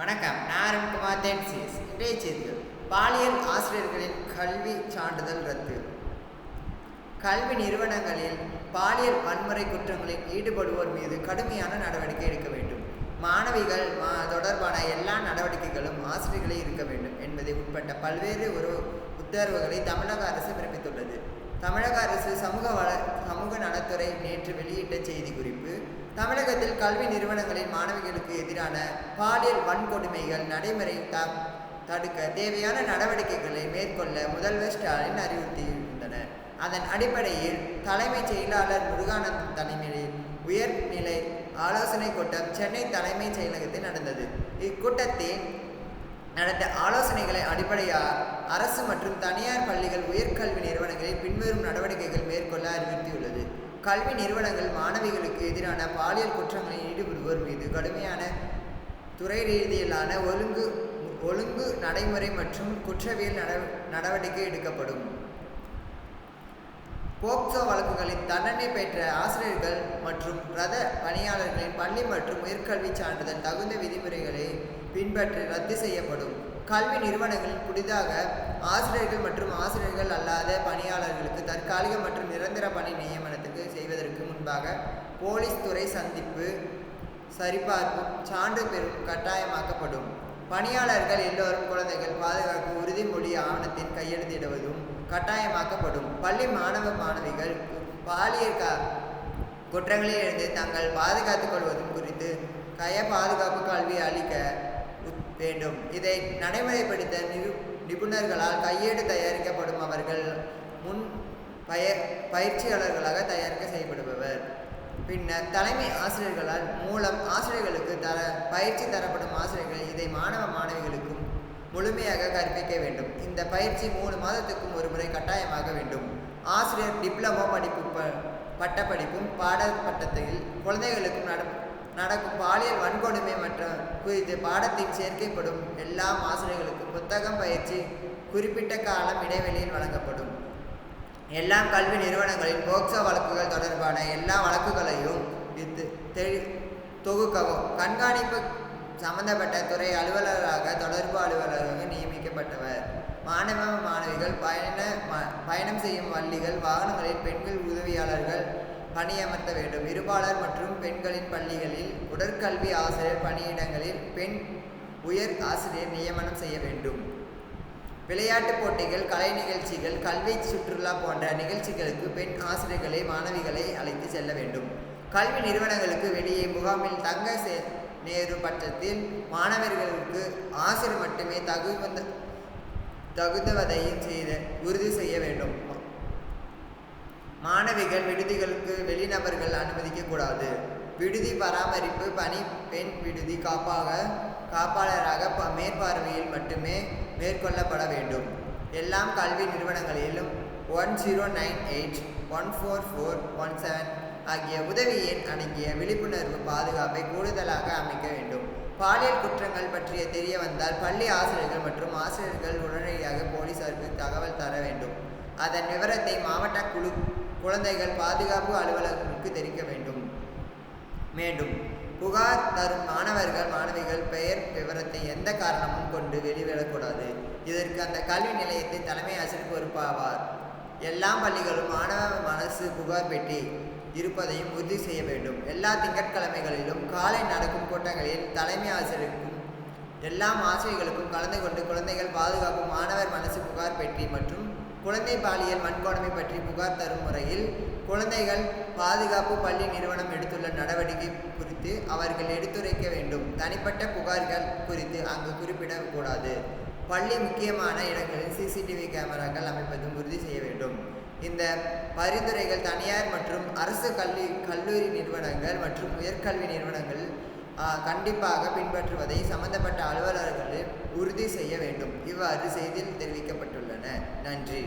வணக்கம். நான் அருண்குமார் தென்சிஎஸ். இன்றைய செய்திகள். பாலியல் ஆசிரியர்களின் கல்வி சான்றிதழ் ரத்து. கல்வி நிறுவனங்களில் பாலியல் வன்முறை குற்றங்களில் ஈடுபடுவோர் மீது கடுமையான நடவடிக்கை எடுக்க வேண்டும். மாணவிகள் மா- தொடர்பான எல்லா நடவடிக்கைகளும் ஆசிரியர்களே இருக்க வேண்டும் என்பதை உட்பட்ட பல்வேறு ஒரு உத்தரவுகளை தமிழக அரசு பிறப்பித்துள்ளது. தமிழக அரசு சமூக வள சமூக நலத்துறை நேற்று வெளியிட்ட செய்தி குறிப்பு தமிழகத்தில் கல்வி நிறுவனங்களின் மாணவிகளுக்கு எதிரான பாலியல் வன்கொடுமைகள் நடைமுறை த தடுக்க தேவையான நடவடிக்கைகளை மேற்கொள்ள முதல்வர் ஸ்டாலின் அறிவுறுத்தியிருந்தனர் அதன் அடிப்படையில் தலைமைச் செயலாளர் முருகானந்தம் தலைமையில் உயர்நிலை ஆலோசனை கூட்டம் சென்னை தலைமைச் செயலகத்தில் நடந்தது. இக்கூட்டத்தில் நடந்த ஆலோசனைகளை அடிப்படையாக அரசு மற்றும் தனியார் பள்ளிகள் உயர்கல்வி நிறுவனங்களில் பின்வரும் நடவடிக்கைகள் மேற்கொள்ள அறிவுறுத்தியுள்ளது. கல்வி நிறுவனங்கள் மாணவிகளுக்கு எதிரான பாலியல் குற்றங்களில் ஈடுபடுவோர் மீது கடுமையான துறை ரீதியிலான ஒழுங்கு ஒழுங்கு நடைமுறை மற்றும் குற்றவியல் நடவடிக்கை எடுக்கப்படும். போக்சோ வழக்குகளின் தண்டனை பெற்ற ஆசிரியர்கள் மற்றும் ரத பணியாளர்களின் பள்ளி மற்றும் உயர்கல்வி சான்றிதழ் தகுந்த விதிமுறைகளை பின்பற்றி ரத்து செய்யப்படும். கல்வி நிறுவனங்களில் புதிதாக ஆசிரியர்கள் மற்றும் ஆசிரியர்கள் அல்லாத பணியாளர்களுக்கு தற்காலிக மற்றும் நிரந்தர பணி நியமனத்துக்கு செய்வதற்கு முன்பாக போலீஸ் துறை சந்திப்பு சரிபார்ப்பும் சான்று பெறும் கட்டாயமாக்கப்படும். பணியாளர்கள் எல்லோரும் குழந்தைகள் பாதுகாப்பு உறுதிமொழி ஆவணத்தில் கையெழுத்திடுவதும் கட்டாயமாக்கப்படும். பள்ளி மாணவ மாணவிகள் பாலியல் குற்றங்களில் இருந்து தங்கள் பாதுகாத்துக் கொள்வதும் குறித்து கய பாதுகாப்பு கல்வி அளிக்க வேண்டும். இதை நடைமுறைப்படுத்த நிரு நிபுணர்களால் கையேடு தயாரிக்கப்படும் அவர்கள் முன் பய பயிற்சியாளர்களாக தயாரிக்க செய்யப்படுபவர். பின்னர் தலைமை ஆசிரியர்களால் மூலம் ஆசிரியர்களுக்கு தர பயிற்சி தரப்படும் ஆசிரியர்கள் இதை மாணவ மாணவிகளுக்கும் முழுமையாக கற்பிக்க வேண்டும். இந்த பயிற்சி மூணு மாதத்துக்கும் ஒரு முறை கட்டாயமாக வேண்டும். ஆசிரியர் டிப்ளமோ படிப்பு ப- பட்டப்படிப்பும் பாடப்பட்டத்தில் குழந்தைகளுக்கும் நட நடக்கும் பாலியல் வன்கொடுமை மற்றும் குறித்து பாடத்தில் சேர்க்கப்படும் எல்லா ஆசிரியர்களுக்கும் புத்தகம் பயிற்சி குறிப்பிட்ட காலம் இடைவெளியில் வழங்கப்படும். எல்லா கல்வி நிறுவனங்களின் போக்சோ வழக்குகள் தொடர்பான எல்லா வழக்குகளையும் தொகுக்கவும். கண்காணிப்பு சம்பந்தப்பட்ட துறை அலுவலராக தொடர்பு அலுவலராக நியமிக்கப்பட்டவர். மாணவ மாணவிகள் பயண ம- பயணம் செய்யும் வள்ளிகள் வாகனங்களில் பெண்கள் உதவியாளர்கள் பணியமர்த்த வேண்டும். இருபாளர் மற்றும் பெண்களின் பள்ளிகளில் உடற்கல்வி ஆசிரியர் பணியிடங்களில் பெண் உயர் ஆசிரியர் நியமனம் செய்ய வேண்டும். விளையாட்டுப் போட்டிகள் கலை நிகழ்ச்சிகள் கல்வி சுற்றுலா போன்ற நிகழ்ச்சிகளுக்கு பெண் ஆசிரியர்களை மாணவிகளை அழைத்து செல்ல வேண்டும். கல்வி நிறுவனங்களுக்கு வெளியே முகாமில் தங்க சே- நேரும் பட்சத்தில் மாணவர்களுக்கு ஆசிரியர் மட்டுமே தகுந்த தகுந்தவதையும் செய்து உறுதி செய்ய வேண்டும். மாணவிகள் விடுதிகளுக்கு வெளிநபர்கள் அனுமதிக்கக்கூடாது விடுதி பராமரிப்பு பணி பெண் விடுதி காப்பாக காப்பாளராக ப- மேற்பார்வையில் மட்டுமே மேற்கொள்ளப்பட வேண்டும். எல்லாம் கல்வி நிறுவனங்களிலும் one zero nine eight one four four one seven ஆகிய உதவி எண் அடங்கிய விழிப்புணர்வு பாதுகாப்பை கூடுதலாக அமைக்க வேண்டும். பாலியல் குற்றங்கள் பற்றிய தெரிய வந்தால் பள்ளி ஆசிரியர்கள் மற்றும் ஆசிரியர்கள் உடனடியாக போலீசாருக்கு தகவல் தர வேண்டும். அதன் விவரத்தை மாவட்ட குழு குழந்தைகள் பாதுகாப்பு அலுவலகத்திற்கு தெரிவிக்க வேண்டும். வேண்டும் புகார் தரும் மாணவர்கள் மாணவிகள் பெயர் விவரத்தை எந்த காரணமும் கொண்டு வெளிவிடக்கூடாது. இதற்கு அந்த கல்வி நிலையத்தின் தலைமை ஆசிரியர் பொறுப்பாவார். எல்லா பள்ளிகளும் மாணவ மனசு புகார் பெட்டி இருப்பதையும் உறுதி செய்ய வேண்டும். எல்லா திங்கட்கிழமைகளிலும் காலை நடக்கும் கூட்டங்களில் தலைமை ஆசிரியருக்கும் எல்லா ஆசிரியர்களுக்கும் கலந்து கொண்டு குழந்தைகள் பாதுகாப்பு மாணவர் மனசு புகார் பெட்டி மற்றும் குழந்தை பாலியல் வன்கொடுமை பற்றி புகார் தரும் முறையில் குழந்தைகள் பாதுகாப்பு பள்ளி நிறுவனம் எடுத்துள்ள நடவடிக்கை குறித்து அவர்கள் எடுத்துரைக்க வேண்டும். தனிப்பட்ட புகார்கள் குறித்து அங்கு குறிப்பிடக்கூடாது. பள்ளி முக்கியமான இடங்களில் சிசிடிவி கேமராக்கள் அமைப்பதும் உறுதி செய்ய வேண்டும். இந்த பரிந்துரைகள் தனியார் மற்றும் அரசு கல்வி கல்லூரி நிறுவனங்கள் மற்றும் உயர்கல்வி நிறுவனங்கள் கண்டிப்பாக பின்பற்றுவதை சம்பந்தப்பட்ட அலுவலர்கள் உறுதி செய்ய வேண்டும். இவ்வாறு செய்தியில் தெரிவிக்கப்பட்டுள்ளன. நன்றி.